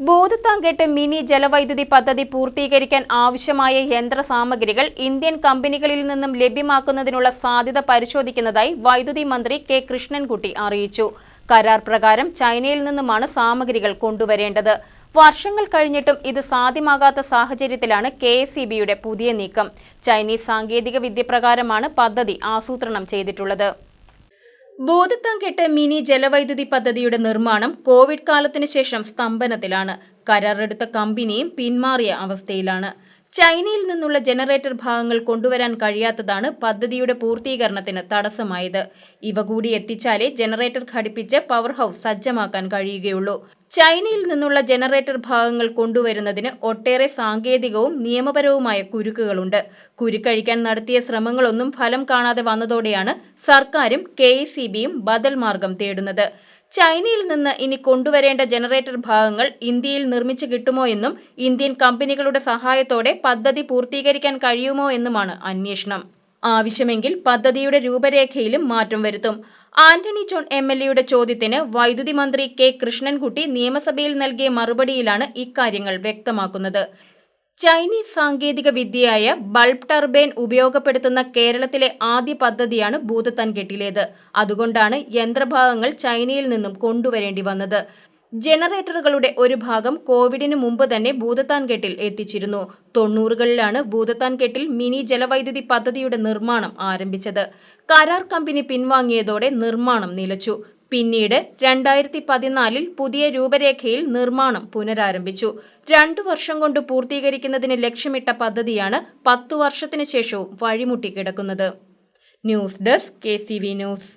ഭൂതത്താങ്കെട്ട് mini ജലവൈദ്യുതി പദ്ധതി പൂർത്തീകരിക്കാൻ ആവശ്യമായ യന്ത്ര സാമഗ്രികൾ ഇന്ത്യൻ കമ്പനികളിൽ നിന്നും ലഭ്യമാക്കുന്നതിനുള്ള സാധ്യത പരിശോധിക്കുന്നതായി വൈദ്യുതി മന്ത്രി കെ കൃഷ്ണൻകുട്ടി അറിയിച്ചു. കരാർ പ്രകാരം ചൈനയിൽ നിന്നുമാണ് സാമഗ്രികൾ കൊണ്ടുവരേണ്ടത്. വർഷങ്ങൾ കഴിഞ്ഞിട്ടും ഇത് സാധ്യമാകാത്ത സാഹചര്യത്തിലാണ് കെ എസ് പുതിയ നീക്കം. ചൈനീസ് സാങ്കേതിക വിദ്യ പ്രകാരമാണ് പദ്ധതി ആസൂത്രണം ചെയ്തിട്ടുള്ളത്. ഭൂതത്താൻകെട്ട് മിനി ജലവൈദ്യുതി പദ്ധതിയുടെ നിർമ്മാണം കോവിഡ് കാലത്തിന് ശേഷം സ്തംഭനത്തിലാണ്. കരാറെടുത്ത കമ്പനിയും പിന്മാറിയ അവസ്ഥയിലാണ്. ചൈനയിൽ നിന്നുള്ള ജനറേറ്റർ ഭാഗങ്ങൾ കൊണ്ടുവരാൻ കഴിയാത്തതാണ് പദ്ധതിയുടെ പൂർത്തീകരണത്തിന് തടസ്സമായത്. ഇവ കൂടി എത്തിച്ചാലേ ജനറേറ്റർ ഘടിപ്പിച്ച് പവർ ഹൌസ് സജ്ജമാക്കാൻ കഴിയുകയുള്ളൂ. ചൈനയിൽ നിന്നുള്ള ജനറേറ്റർ ഭാഗങ്ങൾ കൊണ്ടുവരുന്നതിന് ഒട്ടേറെ സാങ്കേതികവും നിയമപരവുമായ കുരുക്കുകളുണ്ട്. കുരുക്കഴിക്കാൻ നടത്തിയ ശ്രമങ്ങളൊന്നും ഫലം കാണാതെ വന്നതോടെയാണ് സർക്കാരും കെ ബദൽ മാർഗം തേടുന്നത്. ചൈനയിൽ നിന്ന് ഇനി കൊണ്ടുവരേണ്ട ജനറേറ്റർ ഭാഗങ്ങൾ ഇന്ത്യയിൽ നിർമ്മിച്ചു കിട്ടുമോ എന്നും ഇന്ത്യൻ കമ്പനികളുടെ സഹായത്തോടെ പദ്ധതി പൂർത്തീകരിക്കാൻ കഴിയുമോ എന്നുമാണ് അന്വേഷണം. ആവശ്യമെങ്കിൽ പദ്ധതിയുടെ രൂപരേഖയിലും മാറ്റം വരുത്തും. ആന്റണി ജോൺ എം എൽ എയുടെ ചോദ്യത്തിന് വൈദ്യുതി മന്ത്രി കെ കൃഷ്ണൻകുട്ടി നിയമസഭയിൽ നൽകിയ മറുപടിയിലാണ് ഇക്കാര്യങ്ങൾ വ്യക്തമാക്കുന്നത്. ചൈനീസ് സാങ്കേതിക വിദ്യയായ ബൾബ് ടർബൈൻ ഉപയോഗപ്പെടുത്തുന്ന കേരളത്തിലെ ആദ്യ പദ്ധതിയാണ് ഭൂതത്താൻകെട്ടിലേത്. അതുകൊണ്ടാണ് യന്ത്രഭാഗങ്ങൾ ചൈനയിൽ നിന്നും കൊണ്ടുവരേണ്ടി വന്നത്. ജനറേറ്ററുകളുടെ ഒരു ഭാഗം കോവിഡിന് മുമ്പ് തന്നെ ഭൂതത്താൻകെട്ടിൽ എത്തിച്ചിരുന്നു. തൊണ്ണൂറുകളിലാണ് ഭൂതത്താൻകെട്ടിൽ മിനി ജലവൈദ്യുതി പദ്ധതിയുടെ നിർമ്മാണം ആരംഭിച്ചത്. കരാർ കമ്പനി പിൻവാങ്ങിയതോടെ നിർമ്മാണം നിലച്ചു. പിന്നീട് രണ്ടായിരത്തി പതിനാലിൽ പുതിയ രൂപരേഖയിൽ നിർമ്മാണം പുനരാരംഭിച്ചു. രണ്ടു വർഷം കൊണ്ട് പൂർത്തീകരിക്കുന്നതിന് ലക്ഷ്യമിട്ട പദ്ധതിയാണ് പത്തു വർഷത്തിനു ശേഷവും വഴിമുട്ടിക്കിടക്കുന്നത് ന്യൂസ് ഡെസ്ക് കെ ന്യൂസ്.